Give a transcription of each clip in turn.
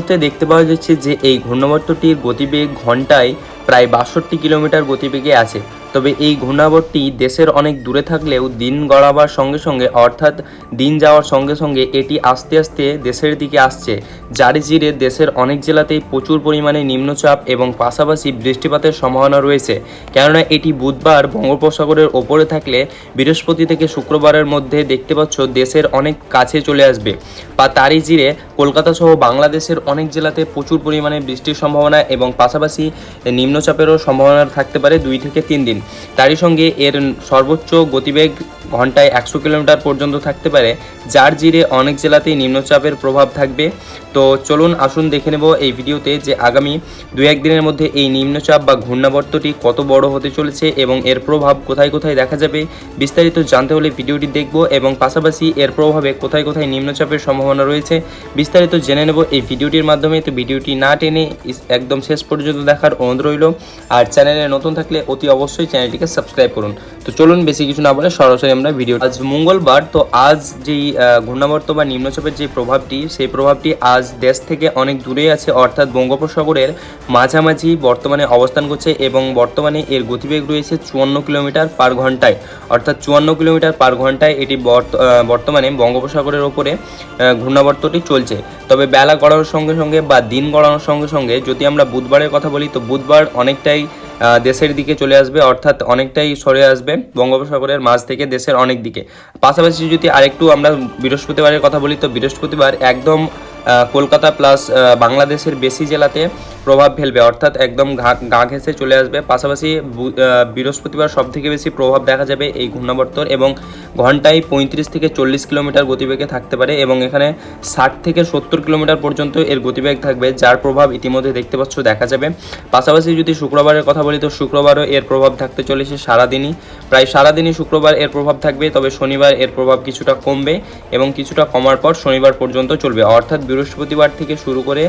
মুহূর্তে দেখতে পাওয়া যাচ্ছে যে এই ঘূর্ণাবর্তটির গতিবেগ ঘন্টায় প্রায় বাষট্টি কিলোমিটার গতিবেগে আছে। তবে এই ঘূর্ণাবর্তটি দেশের অনেক দূরে থাকলেও দিন গড়াবার সঙ্গে সঙ্গে, অর্থাৎ দিন যাওয়ার সঙ্গে সঙ্গে এটি আস্তে আস্তে দেশের দিকে আসছে। যার জিরে দেশের অনেক জেলাতেই প্রচুর পরিমাণে নিম্নচাপ এবং পাশাপাশি বৃষ্টিপাতের সম্ভাবনা রয়েছে। কেননা এটি বুধবার বঙ্গোপসাগরের ওপরে থাকলে বৃহস্পতি থেকে শুক্রবারের মধ্যে দেখতে পাচ্ছ দেশের অনেক কাছে চলে আসবে। বা তারই জিরে কলকাতা সহ বাংলাদেশের অনেক জেলাতে প্রচুর পরিমাণে বৃষ্টির সম্ভাবনা এবং পাশাপাশি নিম্নচাপেরও সম্ভাবনা থাকতে পারে দুই থেকে তিন দিন। তারই সঙ্গে এর সর্বোচ্চ গতিবেগ ঘন্টায় একশো কিলোমিটার পর্যন্ত থাকতে পারে, যার জিরে অনেক জেলাতেই নিম্নচাপের প্রভাব থাকবে। তো চলুন আসুন দেখে নেব এই ভিডিওতে যে আগামী দু একদিনের মধ্যে এই নিম্নচাপ বা ঘূর্ণাবর্তটি কত বড় হতে চলেছে এবং এর প্রভাব কোথায় কোথায় দেখা যাবে বিস্তারিত জানতে হলে ভিডিওটি দেখব এবং পাশাপাশি এর প্রভাবে কোথায় কোথায় নিম্নচাপের সম্ভাবনা রয়েছে বিস্তারিত জেনে নেব এই ভিডিওটির মাধ্যমে। তো ভিডিওটি না টেনে একদম শেষ পর্যন্ত দেখার অনুরোধ রইল। আর চ্যানেলে নতুন থাকলে অতি অবশ্যই চ্যানেলটিকে সাবস্ক্রাইব করুন। তো চলুন বেশি কিছু না বলে সরাসরি আমরা ভিডিও আজ মঙ্গলবার, তো আজ যেই ঘূর্ণাবর্ত বা নিম্নচাপের যে প্রভাবটি, সেই প্রভাবটি আজ দেশ থেকে অনেক দূরে আছে। অর্থাৎ বঙ্গোপসাগরের মাঝামাঝি বর্তমানে অবস্থান করছে এবং বর্তমানে এর গতিবেগ রয়েছে চুয়ান্ন কিলোমিটার পার ঘন্টায়। অর্থাৎ চুয়ান্ন কিলোমিটার পার ঘন্টায় এটি বর্ত- বর্তমানে বঙ্গোপসাগরের ওপরে ঘূর্ণাবর্তটি চলছে। তবে বেলা গড়ানোর সঙ্গে সঙ্গে বা দিন গড়ানোর সঙ্গে সঙ্গে যদি আমরা বুধবারের কথা বলি, তো বুধবার অনেকটাই দেশের দিকে চলে আসবে, অর্থাৎ অনেকটাই সরে আসবে বঙ্গোপসাগরের মাঝ থেকে দেশের অনেক দিকে। পাশাপাশি যদি আরেকটু আমরা বৃহস্পতিবারের কথা বলি, তো বৃহস্পতিবার একদম কলকাতা প্লাস বাংলাদেশের বেশি জেলাতে প্রভাব ফেলবে। অর্থাৎ একদম গা ঘেঁষে চলে আসবে। পাশাপাশি বৃহস্পতিবার সব থেকে বেশি প্রভাব দেখা যাবে এই ঘূর্ণাবর্তর এবং ঘন্টায় পঁয়ত্রিশ থেকে চল্লিশ কিলোমিটার গতিবেগে থাকতে পারে এবং এখানে ষাট থেকে সত্তর কিলোমিটার পর্যন্ত এর গতিবেগ থাকবে, যার প্রভাব ইতিমধ্যে দেখতে পাচ্ছ, দেখা যাবে। পাশাপাশি যদি শুক্রবারের কথা বলি, তো শুক্রবারও এর প্রভাব থাকতে চলেছে সারাদিনই। প্রায় সারাদিনই শুক্রবার এর প্রভাব থাকবে, তবে শনিবার এর প্রভাব কিছুটা কমবে এবং কিছুটা কমার পর শনিবার পর্যন্ত চলবে। অর্থাৎ বৃহস্পতিবার থেকে শুরু করে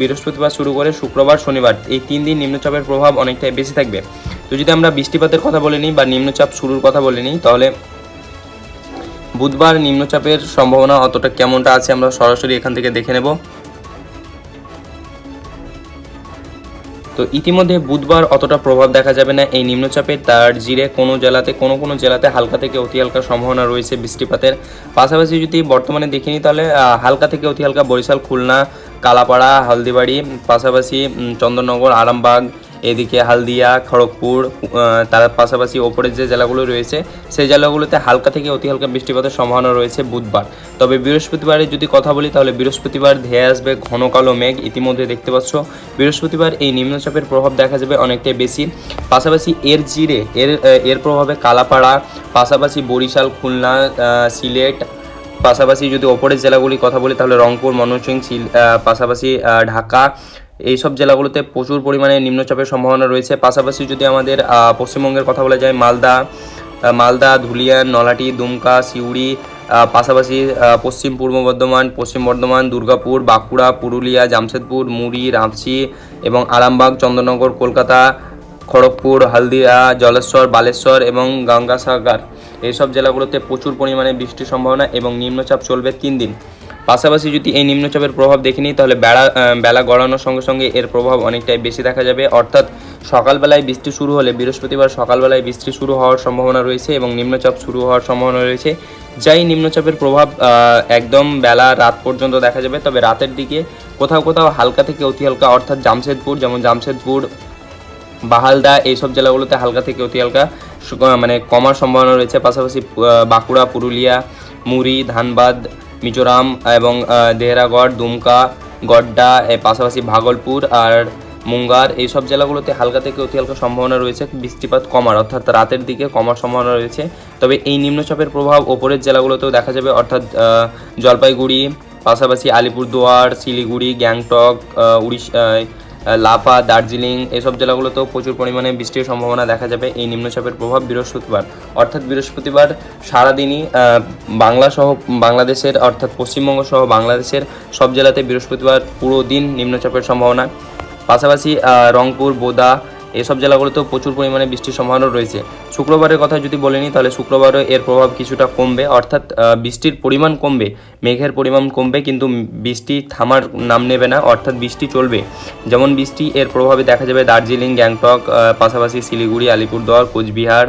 বৃহস্পতিবার শুরু করে শুক্রবার, শনিবার, এই তিন দিন নিম্নচাপের প্রভাব অনেকটাই বেশি থাকবে। তো যদি আমরা বৃষ্টিপাতের কথা বলে নিই বা নিম্নচাপ শুরুর কথা বলে নিই, তাহলে বুধবার নিম্নচাপের সম্ভাবনা অতটা কেমনটা আছে আমরা সরাসরি এখান থেকে দেখে নেব। তো ইতিমধ্যে বুধবার অতটা প্রভাব দেখা যাবে না। এই নিম্নচাপে তার জিরে কোনো জেলাতে, কোনো কোনো জেলাতে হালকা থেকে অতি হালকা সম্ভাবনা রয়েছে বৃষ্টিপাতের। পাশাপাশি যদি বর্তমানে দেখিনি তাহলে হালকা থেকে অতি হালকা বরিশাল, খুলনা, কালাপাড়া, হালদিবাড়ি, পাশাপাশি চন্দননগর, আরামবাগ এদিকে হালদিয়া, খড়গপুর তার পাশাপাশি ওপরের যে জেলাগুলো রয়েছে, সেই জেলাগুলোতে হালকা থেকে অতি হালকা বৃষ্টিপাতের সম্ভাবনা রয়েছে বুধবার। তবে বৃহস্পতিবারে যদি কথা বলি, তাহলে বৃহস্পতিবার ধেয়ে আসবে ঘন কালো মেঘ। ইতিমধ্যে দেখতে পাচ্ছ, বৃহস্পতিবার এই নিম্নচাপের প্রভাব দেখা যাবে অনেকটাই বেশি। পাশাপাশি এর জিরে, এর এর প্রভাবে কালাপাড়া, পাশাপাশি বরিশাল, খুলনা সিলেট পাশাপাশি যদি ওপরের জেলাগুলি কথা বলি তাহলে রংপুর আহ, পাশাপাশি ঢাকা এইসব জেলাগুলোতে প্রচুর পরিমাণে নিম্নচাপের সম্ভাবনা রয়েছে। পাশাপাশি যদি আমাদের পশ্চিমবঙ্গের কথা বলা যায় মালদা মালদা ধুলিয়ান নলাটি দুমকা সিউড়ি পাশাপাশি পশ্চিম পূর্ব বর্ধমান পশ্চিম বর্ধমান দুর্গাপুর বাঁকুড়া পুরুলিয়া জামশেদপুর মুড়ি রাঁচি এবং আরামবাগ চন্দননগর কলকাতা খড়গপুর হলদিয়া জলেশ্বর বালেশ্বর এবং গঙ্গাসাগর। এইসব জেলাগুলোতে প্রচুর পরিমাণে বৃষ্টির সম্ভাবনা এবং নিম্নচাপ চলবে তিন দিন। পাশাপাশি যদি এই নিম্নচাপের প্রভাব দেখে নিই, তাহলে বেড়া বেলা গড়ানোর সঙ্গে সঙ্গে এর প্রভাব অনেকটাই বেশি দেখা যাবে। অর্থাৎ সকালবেলায় বৃষ্টি শুরু হলে বৃহস্পতিবার সকালবেলায় বৃষ্টি শুরু হওয়ার সম্ভাবনা রয়েছে এবং নিম্নচাপ শুরু হওয়ার সম্ভাবনা রয়েছে। যাই নিম্নচাপের প্রভাব একদম বেলা রাত পর্যন্ত দেখা যাবে, তবে রাতের দিকে কোথাও কোথাও হালকা থেকে অতি হালকা, অর্থাৎ জামশেদপুর, যেমন জামশেদপুর বাহালদা এইসব জেলাগুলোতে হালকা থেকে অতি হালকা মানে কমার সম্ভাবনা রয়েছে। পাশাপাশি বাঁকুড়া, পুরুলিয়া, মুড়ি, ধানবাদ, মিজোরাম এবং দেহরাগড়, দুমকা, গড্ডা পাশাপাশি ভাগলপুর আর মুঙ্গার এইসব জেলাগুলোতে হালকা থেকে অতি হালকা সম্ভাবনা রয়েছে, বৃষ্টিপাত কমার। অর্থাৎ রাতের দিকে কমার সম্ভাবনা রয়েছে। তবে এই নিম্নচাপের প্রভাব ওপরের জেলাগুলোতেও দেখা যাবে। অর্থাৎ জলপাইগুড়ি, পাশাপাশি আলিপুরদুয়ার, শিলিগুড়ি, গ্যাংটক উড়িষ্যা লাফা দার্জিলিং, এসব জেলাগুলোতেও প্রচুর পরিমাণে বৃষ্টির সম্ভাবনা দেখা যাবে। এই নিম্নচাপের প্রভাব বৃহস্পতিবার। অর্থাৎ বৃহস্পতিবার সারাদিনই বাংলা সহ, বাংলাদেশের, অর্থাৎ পশ্চিমবঙ্গ সহ বাংলাদেশের সব জেলাতে বৃহস্পতিবার পুরো দিন নিম্নচাপের সম্ভাবনা। পাশাপাশি রংপুর, বোদা এইসব জেলাগুলোতেও প্রচুর পরিমাণে বৃষ্টির সম্ভাবনা রয়েছে। শুক্রবারের কথা যদি বলে নিই, তাহলে শুক্রবারও এর প্রভাব কিছুটা কমবে। অর্থাৎ বৃষ্টির পরিমাণ কমবে, মেঘের পরিমাণ কমবে, কিন্তু বৃষ্টি থামার নাম নেবে না, অর্থাৎ বৃষ্টি চলবে। যেমন বৃষ্টি এর প্রভাবে দেখা যাবে দার্জিলিং, গ্যাংটক পাশাপাশি শিলিগুড়ি, আলিপুরদুয়ার, কোচবিহার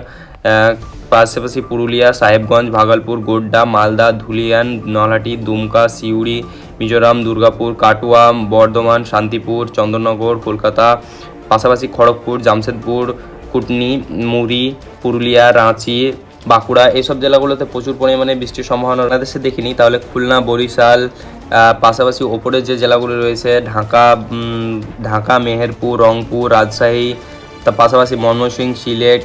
পাশাপাশি পুরুলিয়া, সাহেবগঞ্জ, ভাগলপুর, গোড্ডা, মালদা, ধুলিয়ান, নলহাটি, দুমকা, সিউড়ি, মিজোরাম, দুর্গাপুর, কাটুয়া, বর্ধমান, শান্তিপুর, চন্দননগর, কলকাতা পাশাপাশি খড়গপুর, জামশেদপুর, কুটনি, মুড়ি, পুরুলিয়া, রাঁচি, বাঁকুড়া এইসব জেলাগুলোতে প্রচুর পরিমাণে বৃষ্টির সম্ভাবনা বাংলাদেশে দেখিনি। তাহলে খুলনা, বরিশাল পাশাপাশি ওপরের যে জেলাগুলো রয়েছে, ঢাকা ঢাকা, মেহেরপুর, রংপুর, রাজশাহী, তার পাশাপাশি ময়মনসিংহ, সিলেট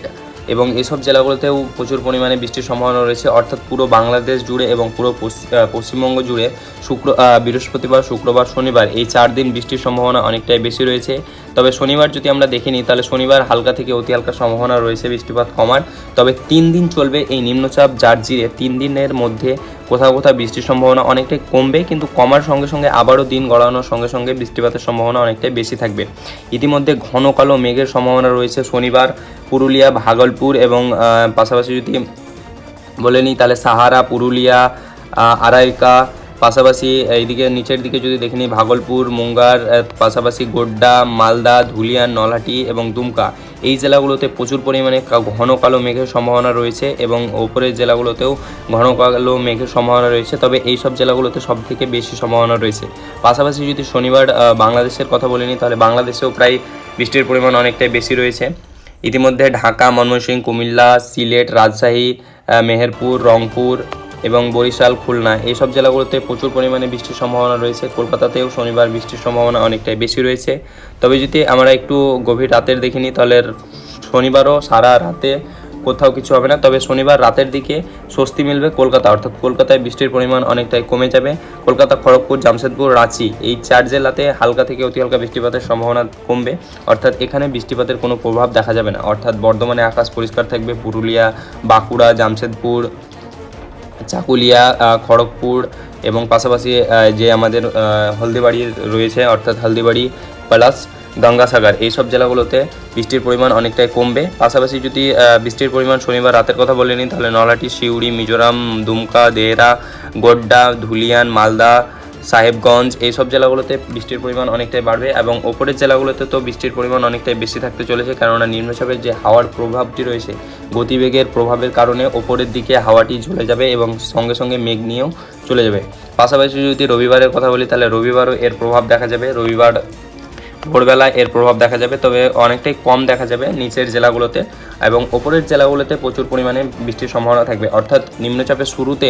এবং এসব জেলাগুলোতেও প্রচুর পরিমাণে বৃষ্টির সম্ভাবনা রয়েছে। অর্থাৎ পুরো বাংলাদেশ জুড়ে এবং পুরো পশ্চিম- পশ্চিমবঙ্গ জুড়ে শুক্র বৃহস্পতিবার, শুক্রবার, শনিবার এই চার দিন বৃষ্টির সম্ভাবনা অনেকটাই বেশি রয়েছে। তবে শনিবার যদি আমরা দেখে নিই তাহলে শনিবার হালকা থেকে অতি হালকা সম্ভাবনা রয়েছে বৃষ্টিপাত কমার। তবে তিন দিন চলবে এই নিম্নচাপ যার জিরে তিন দিনের মধ্যে কোথাও কোথাও বৃষ্টির সম্ভাবনা অনেকটাই কমবে কিন্তু কমার সঙ্গে সঙ্গে আবারও দিন গড়ানোর সঙ্গে সঙ্গে বৃষ্টিপাতের সম্ভাবনা অনেকটাই বেশি থাকবে। ইতিমধ্যে ঘন কালো মেঘের সম্ভাবনা রয়েছে শনিবার পুরুলিয়া ভাগলপুর এবং পাশাপাশি যদি বলে নিই তাহলে সাহারা পুরুলিয়া আহ, আরাইকা পাশাপাশি এইদিকে, নিচের দিকে যদি দেখে নিই, ভাগলপুর, মুঙ্গার পাশাপাশি গোড্ডা, মালদা, ধুলিয়ান, নলহাটি এবং দুমকা, এই জেলাগুলোতে প্রচুর পরিমাণে ঘন কালো মেঘের সম্ভাবনা রয়েছে এবং ওপরের জেলাগুলোতেও ঘন কালো মেঘের সম্ভাবনা রয়েছে, তবে এই সব জেলাগুলোতে সব থেকে বেশি সম্ভাবনা রয়েছে। পাশাপাশি যদি শনিবার বাংলাদেশের কথা বলে নিই, তাহলে বাংলাদেশেও প্রায় বৃষ্টির পরিমাণ অনেকটাই বেশি রয়েছে। ইতিমধ্যে ঢাকা, ময়মনসিংহ, কুমিল্লা, সিলেট, রাজশাহী মেহেরপুর, রংপুর এবং বরিশাল, খুলনা এইসব জেলাগুলোতে প্রচুর পরিমাণে বৃষ্টির সম্ভাবনা রয়েছে। কলকাতাতেও শনিবার বৃষ্টির সম্ভাবনা অনেকটাই বেশি রয়েছে। তবে যদি আমরা একটু গভীর রাতের দেখে নিই, তাহলে শনিবারও সারা রাতে কোথাও কিছু হবে না। তবে শনিবার রাতের দিকে স্বস্তি মিলবে কলকাতা, অর্থাৎ কলকাতায় বৃষ্টির পরিমাণ অনেকটাই কমে যাবে। কলকাতা, খড়গপুর, জামশেদপুর, রাঁচি এই চার জেলাতে হালকা থেকে অতি হালকা বৃষ্টিপাতের সম্ভাবনা কমবে। অর্থাৎ এখানে বৃষ্টিপাতের কোনো প্রভাব দেখা যাবে না। অর্থাৎ বর্ধমানে আকাশ পরিষ্কার থাকবে, পুরুলিয়া, বাঁকুড়া, জামশেদপুর চাকুলিয়া খড়গপুর এবং পাশাপাশি যে আমাদের হলদিবাড়ি রয়েছে, অর্থাৎ হলদিবাড়ি প্লাস গঙ্গাসাগর এইসব জেলাগুলোতে বৃষ্টির পরিমাণ অনেকটাই কমবে। পাশাপাশি যদি বৃষ্টির পরিমাণ শনিবার রাতের কথা বলে নিই, তাহলে নলহাটি শিউড়ি মিজোরাম, দুমকা, দেহরা, গোড্ডা, ধুলিয়ান, মালদা সাহেবগঞ্জ, এইসব জেলাগুলোতে বৃষ্টির পরিমাণ অনেকটাই বাড়বে এবং ওপরের জেলাগুলোতে তো বৃষ্টির পরিমাণ অনেকটাই বেশি থাকতে চলেছে, কেননা নিম্নচাপের যে হাওয়ার প্রভাবটি রয়েছে, গতিবেগের প্রভাবের কারণে ওপরের দিকে হাওয়াটি ঝুলে যাবে এবং সঙ্গে সঙ্গে মেঘ নিয়েও চলে যাবে। পাশাপাশি যদি রবিবারের কথা বলি, তাহলে রবিবারও এর প্রভাব দেখা যাবে। রবিবার ভোরবেলা এর প্রভাব দেখা যাবে, তবে অনেকটাই কম দেখা যাবে নিচের জেলাগুলোতে এবং ওপরের জেলাগুলোতে প্রচুর পরিমাণে বৃষ্টির সম্ভাবনা থাকবে। অর্থাৎ নিম্নচাপের শুরুতে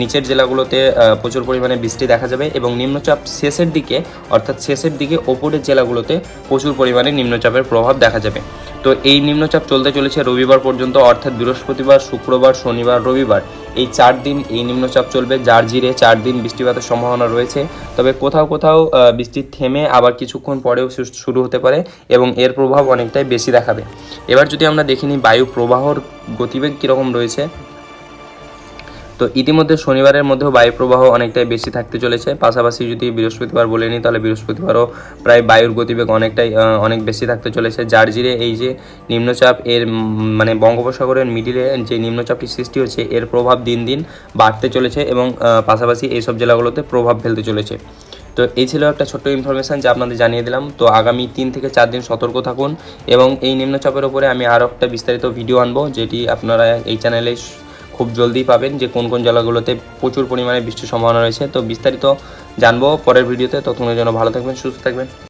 নিচের জেলাগুলোতে প্রচুর পরিমাণে বৃষ্টি দেখা যাবে এবং নিম্নচাপ শেষের দিকে, অর্থাৎ শেষের দিকে ওপরের জেলাগুলোতে প্রচুর পরিমাণে নিম্নচাপের প্রভাব দেখা যাবে। তো এই নিম্নচাপ চলতে চলেছে রবিবার পর্যন্ত, অর্থাৎ বৃহস্পতিবার, শুক্রবার, শনিবার, রবিবার। এই চার দিন এই নিম্নচাপ চলবে, যার জিরে চার দিন বৃষ্টিপাতের সম্ভাবনা রয়েছে। তবে কোথাও কোথাও বৃষ্টি থেমে আবার কিছুক্ষণ পরেও শুরু হতে পারে এবং এর প্রভাব অনেকটাই বেশি দেখাবে। এবার যদি আমরা দেখিনি বায়ু প্রবাহর গতিবেগ কীরকম রয়েছে তো ইতিমধ্যে শনিবারের মধ্যেও বায়ু প্রবাহ অনেকটাই বেশি থাকতে চলেছে। পাশাপাশি যদি বৃহস্পতিবার বলে নিই, তাহলে বৃহস্পতিবারও প্রায় বায়ুর গতিবেগ অনেকটাই অনেক বেশি থাকতে চলেছে। যার জিরে এই যে নিম্নচাপ, এর মানে বঙ্গোপসাগরের মিডিলে যে নিম্নচাপটি সৃষ্টি হচ্ছে, এর প্রভাব দিন দিন বাড়তে চলেছে এবং পাশাপাশি এইসব জেলাগুলোতে প্রভাব ফেলতে চলেছে। তো এই ছিল একটা ছোট্ট ইনফরমেশান যা আপনাদের জানিয়ে দিলাম। তো আগামী তিন থেকে চার দিন সতর্ক থাকুন এবং এই নিম্নচাপের ওপরে আমি আরও একটা বিস্তারিত ভিডিও আনব, যেটি আপনারা এই চ্যানেলে খুব জলদি পাবেন যে কোন কোন জেলাগুলোতে প্রচুর পরিমাণে বৃষ্টির সম্ভাবনা রয়েছে। তো বিস্তারিত জানব পরের ভিডিওতে। ততক্ষণের জন্য ভালো থাকবেন, সুস্থ থাকবেন।